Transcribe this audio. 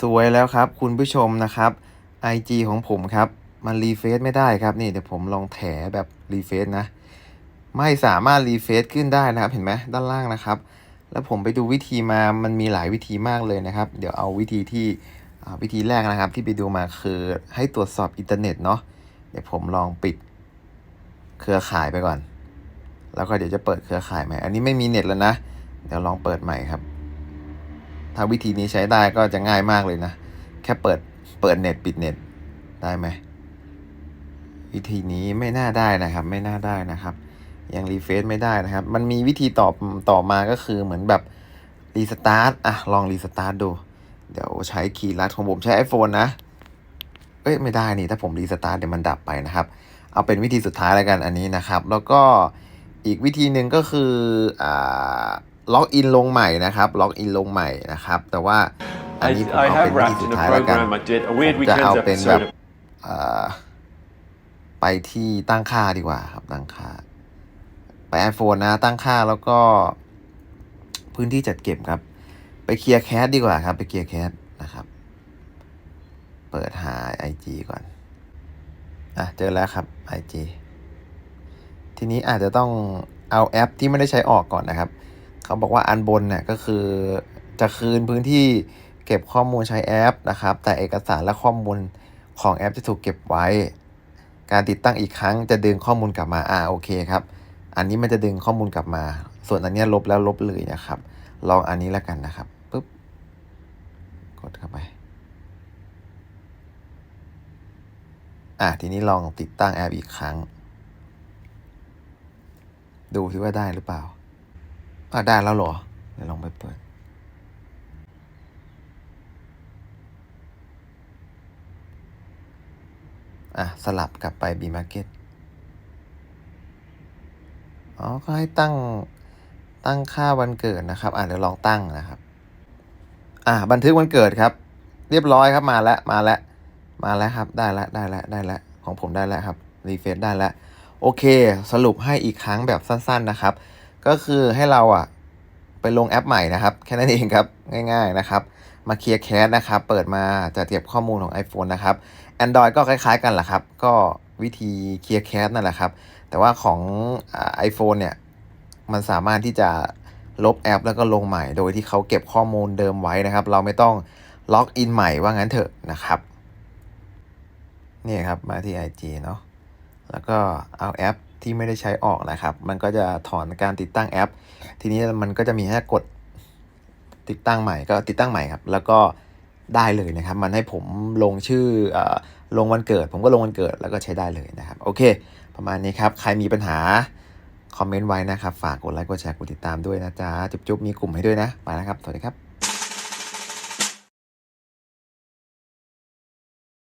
สวยแล้วครับ คุณผู้ชมนะครับ IG ของผมครับ มันรีเฟซไม่ได้ครับนี่เดี๋ยวผมลองแถแบบรีเฟซนะ ไม่สามารถรีเฟซขึ้นได้นะครับ เห็นไหมด้านล่างนะครับ แล้วผมไปดูวิธีมามันมีหลายวิธีมากเลยนะครับ เดี๋ยวเอาวิธีที่วิธีแรกนะครับ ที่ไปดูมาคือให้ตรวจสอบอินเทอร์เน็ตเนาะเดี๋ยวผมลองปิดเครือข่ายไปก่อน แล้วก็เดี๋ยวจะเปิดเครือข่ายใหม่ อันนี้ไม่มีเน็ตแล้วนะ เดี๋ยวลองเปิดใหม่ครับ ถ้าวิธีนี้ใช้ได้ก็จะง่ายมากเลยนะ แค่เปิดเปิดเน็ตปิดเน็ตได้ไหมวิธีนี้ไม่น่าได้นะครับ ไม่น่าได้นะครับ ยังรีเฟซไม่ได้นะครับ มันมีวิธีตอบต่อมาก็คือเหมือนแบบรีสตาร์ทอะลองรีสตาร์ทดู เดี๋ยวใช้คีย์ลัดของผมใช้ iPhone นะ เอ้ยไม่ได้นี่ถ้าผมรีสตาร์ทเดี๋ยวมันดับไปนะครับ เอาเป็นวิธีสุดท้ายแล้วกันอันนี้นะครับ แล้วก็อีกวิธีหนึ่งก็คืออ่า ล็อกอินลงใหม่นะครับล็อกอินลงใหม่นะครับ แต่ว่าอัน I, นี้ผม I เอาเป็น have วิธี rapped สุด in a ท้ายแล้วกัน program. I did a Weird ผมจะเอา Weekends เป็นแบบ episode. เอ่อไปที่ตั้งค่าดีกว่าครับตั้งค่า ไป iPhone นะ ตั้งค่าแล้วก็พื้นที่จัดเก็บครับ ไปเคลียร์แคสดีกว่าครับ ไปเคลียร์แคสนะครับ เปิดหา IG ก่อน อะ เจอแล้วครับ IG ทีนี้อาจจะต้องเอาแอปที่ไม่ได้ใช้ออกก่อนนะครับ เขาบอกว่าอันบนเนี่ยก็คือจะคืนพื้นที่เก็บข้อมูลใช้แอปนะครับ แต่เอกสารและข้อมูลของแอปจะถูกเก็บไว้ การติดตั้งอีกครั้งจะดึงข้อมูลกลับมาอ่าโอเคครับ อันนี้มันจะดึงข้อมูลกลับมา ส่วนอันเนี้ยลบแล้วลบเลยนะครับ ลองอันนี้แล้วกันนะครับปุ๊บกดเข้าไปอะทีนี้ลองติดตั้งแอปอีกครั้ง ดูซิว่าได้หรือเปล่า อะได้แล้วเหรอ เดี๋ยวลองไปเปิด อะ สลับกลับไป B Market อ๋อ ก็ให้ตั้ง ตั้งค่าวันเกิดนะครับ อะ เดี๋ยวลองตั้งนะครับ อะ บันทึกวันเกิดครับ เรียบร้อยครับ มาแล้ว มาแล้ว มาแล้วครับ ได้แล้ว ได้แล้ว ได้แล้ว ของผมได้แล้วครับ รีเฟซได้แล้ว โอเค สรุปให้อีกครั้งแบบสั้น ๆ นะครับ ก็คือให้เราอะไปลงแอปใหม่นะครับ แค่นั้นเองครับ ง่ายๆนะครับ มาเคลียร์แคสนะครับ เปิดมาจะเก็บข้อมูลของ iPhone นะครับ Android ก็คล้ายๆกันแหละครับ ก็วิธีเคลียร์แคสนั่นแหละครับ แต่ว่าของไอโฟนเนี่ย มันสามารถที่จะลบแอป แล้วก็ลงใหม่ โดยที่เขาเก็บข้อมูลเดิมไว้นะครับ เราไม่ต้องล็อกอินใหม่ว่างั้นเถอะนะครับ นี่ครับมาที่ IG เนาะ แล้วก็เอาแอป ที่ไม่ได้ใช้ออกนะครับ มันก็จะถอนการติดตั้งแอป ทีนี้มันก็จะมีแค่กดติดตั้งใหม่ก็ติดตั้งใหม่ครับ แล้วก็ได้เลยนะครับ มันให้ผมลงชื่อเออลงวันเกิด ผมก็ลงวันเกิดแล้วก็ใช้ได้เลยนะครับ โอเค ประมาณนี้ครับ ใครมีปัญหาคอมเมนต์ไว้นะครับ ฝากกดไลค์กดแชร์กดติดตามด้วยนะจ๊ะ จุ๊บๆมีกลุ่มให้ด้วยนะ ไปแล้วครับ สวัสดีครับ